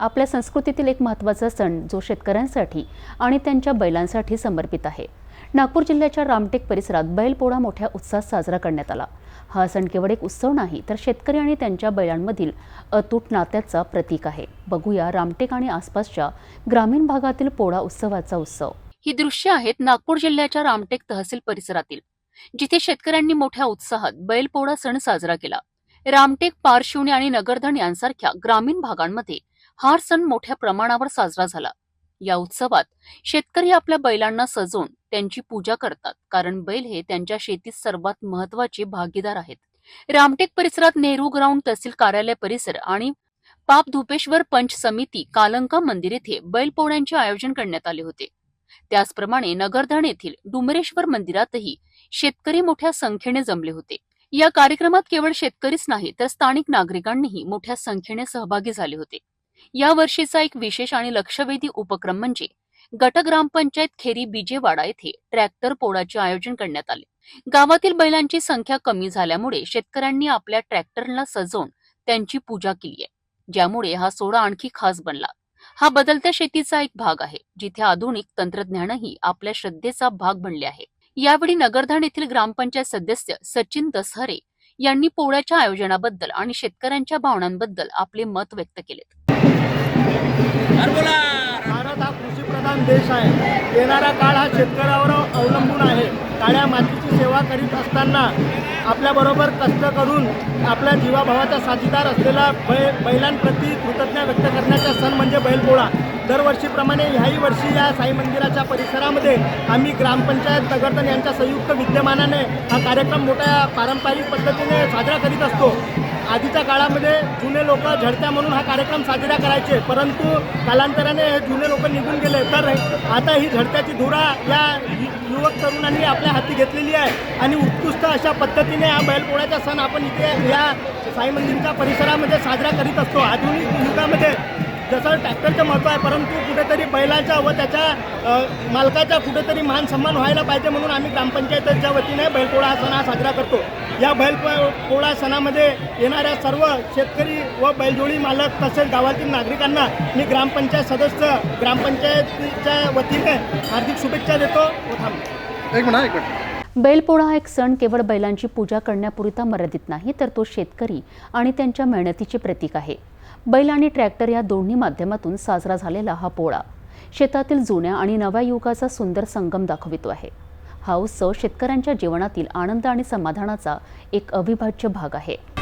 आपल्या संस्कृतीतील एक महत्त्वाचा सण जो शेतकऱ्यांसाठी आणि त्यांच्या बैलांसाठी समर्पित आहे. नागपूर जिल्ह्याच्या रामटेक परिसरात बैलपोळा मोठ्या उत्साहात साजरा करण्यात आला. हा सण केवळ एक उत्सव नाही तर शेतकरी आणि त्यांच्या बैलांमधील अतूट नात्याचा प्रतीक आहे. बघूया रामटेक आणि आसपासच्या ग्रामीण भागातील पोळा उत्सवाचा उत्सव. ही दृश्य आहेत नागपूर जिल्ह्याच्या रामटेक तहसील परिसरातील. जिथे शेतकऱ्यांनी मोठ्या उत्साहात बैलपोळा सण साजरा केला. रामटेक पारशिवणी आणि नगरधन यांसारख्या ग्रामीण भागांमध्ये हा सण मोठ्या प्रमाणावर साजरा झाला. या उत्सवात शेतकरी आपल्या बैलांना सजवून त्यांची पूजा करतात कारण बैल हे त्यांच्या शेतीत सर्वात महत्त्वाचे भागीदार आहेत. रामटेक परिसरात नेहरू ग्राउंड तहसील कार्यालय परिसर आणि पाप धुपेश्वर पंच समिती कालंका मंदिर येथे बैलपोळ्यांचे आयोजन करण्यात आले होते. त्याचप्रमाणे नगरधन येथील डुमरेश्वर मंदिरातही शेतकरी मोठ्या संख्येने जमले होते. या कार्यक्रमात केवळ शेतकरीच नाही तर स्थानिक नागरिकांनीही मोठ्या संख्येने सहभागी झाले होते. या वर्षीचा एक विशेष आणि लक्षवेधी उपक्रम म्हणजे गट ग्रामपंचायत खेरी बिजेवाडा येथे ट्रॅक्टर पोळाचे आयोजन करण्यात आले. गावातील बैलांची संख्या कमी झाल्यामुळे शेतकऱ्यांनी आपल्या ट्रॅक्टरला सजवून त्यांची पूजा केली आहे. ज्यामुळे हा सोहळा आणखी खास बनला. हा बदलत्या शेतीचा एक भाग आहे जिथे आधुनिक तंत्रज्ञानही आपल्या श्रद्धेचा भाग बनले आहे. यावेळी नगरधाण येथील ग्रामपंचायत सदस्य सचिन दसहरे यांनी पोळ्याच्या आयोजनाबद्दल आणि शेतकऱ्यांच्या भावनांबद्दल आपले मत व्यक्त केले. भारत हा कृषीप्रधान देश आहे. येणारा काळ हा शेतकऱ्यावर अवलंबून आहे. काळ्या मातीची सेवा करीत असताना आपल्याबरोबर कष्ट करून आपल्या जीवाभावाचा साथीदार असलेला बै बैलांप्रती कृतज्ञता व्यक्त करण्याचा सण म्हणजे बैलपोळा. दरवर्षीप्रमाणे ह्याही वर्षी या साई मंदिराच्या परिसरामध्ये आम्ही ग्रामपंचायत नगरधन यांच्या संयुक्त विद्यमानाने हा कार्यक्रम मोठ्या पारंपरिक पद्धतीने साजरा करीत असतो. आधीच्या काळामध्ये जुने लोक झडत्या म्हणून हा कार्यक्रम साजरा करायचे परंतु कालांतराने हे जुने लोक निघून गेले. तर आता ही झडत्याची धुरा या यु- युवक तरुणांनी आपल्या हाती घेतलेली आहे आणि उत्कृष्ट अशा पद्धतीने हा बैलपोळ्याचा सण आपण इथे या साई मंदिरच्या परिसरामध्ये साजरा करीत असतो. आधुनिक युगामध्ये जसं ट्रॅक्टरचं महत्त्व आहे परंतु कुठेतरी बैलाच्या व त्याच्या मालकाचा कुठेतरी मान सन्मान व्हायला पाहिजे म्हणून आम्ही ग्रामपंचायतीच्या वतीने बैलपोळा हा सण हा साजरा करतो. या बैल पोळा सणामध्ये येणाऱ्या सर्व शेतकरी व बैलजोडी मालक तसेच गावातील नागरिकांना मी ग्रामपंचायत सदस्य ग्रामपंचायतीच्या वतीने हार्दिक शुभेच्छा देतो. व थांबतो. एक मिनिट एक मिनिट. बैलपोळा हा एक सण केवळ बैलांची पूजा करण्यापुरता मर्यादित नाही तर तो शेतकरी आणि त्यांच्या मेहनतीचे प्रतीक आहे. बैल आणि ट्रॅक्टर या दोन्ही माध्यमातून साजरा झालेला हा पोळा शेतातील जुन्या आणि नव्या युगाचा सुंदर संगम दाखवितो आहे. हा उत्सव शेतकऱ्यांच्या जीवनातील आनंद आणि समाधानाचा एक अविभाज्य भाग आहे.